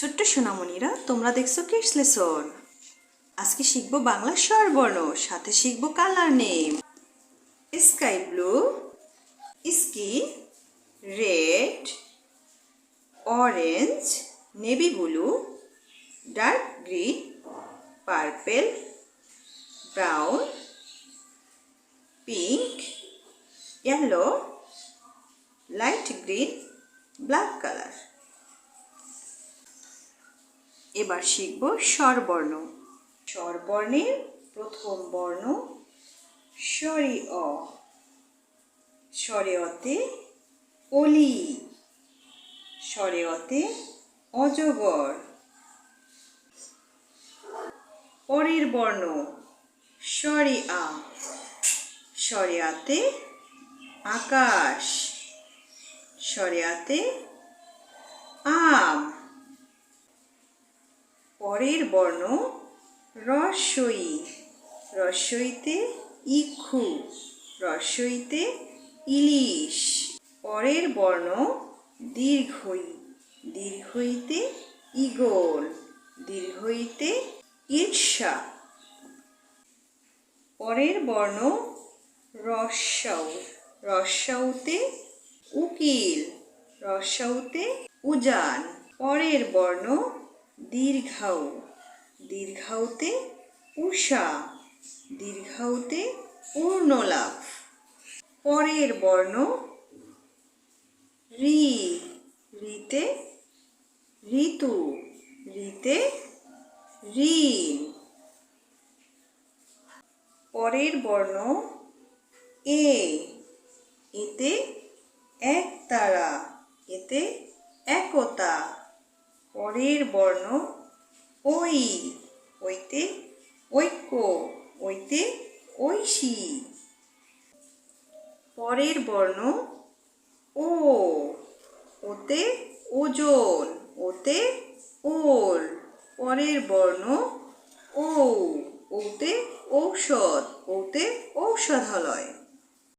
ছোট্ট সোনামণিরা, তোমরা দেখছ কিডস লেসন আজকে শিখব বাংলা স্বরবর্ণ, সাথে শিখব colour name sky blue ski red orange navy blue dark green purple brown pink yellow light green black colour এবার শিখব স্বরবর্ণ। স্বরবর্ণের প্রথম বর্ণ স্বরে অ। স্বরে অতে অলি। স্বরে অতে অজগর। পরের বর্ণ স্বরে আ। স্বরে আতে আকাশ। স্বরে আতে পরের বর্ণ রস্বই রস্বইতে ইক্ষু, রসইতে ইলিশ। পরের বর্ণ দীর্ঘই, দীর্ঘইতে ইগল, দীর্ঘইতে ঈর্ষা। পরের বর্ণ রস্যাউ রস্যাউতে উকিল রস্যাউতে উজান। পরের বর্ণ দীর্ঘাউ দীর্ঘাউতে উষা দীর্ঘাউতে পূর্ণলাভ পরের বর্ণ রি। রিতে ঋতু, রিতে ঋণ। পরের বর্ণ এ। এতে এক তারা এতে একতা। পরের বর্ণ ওই ওইতে ঐক্য ওইতে ঐশী। পরের বর্ণ ও, ওতে ওজন, ওতে ওল। পরের বর্ণ ও ওতে ঔষধ, ওতে ঔষধালয়।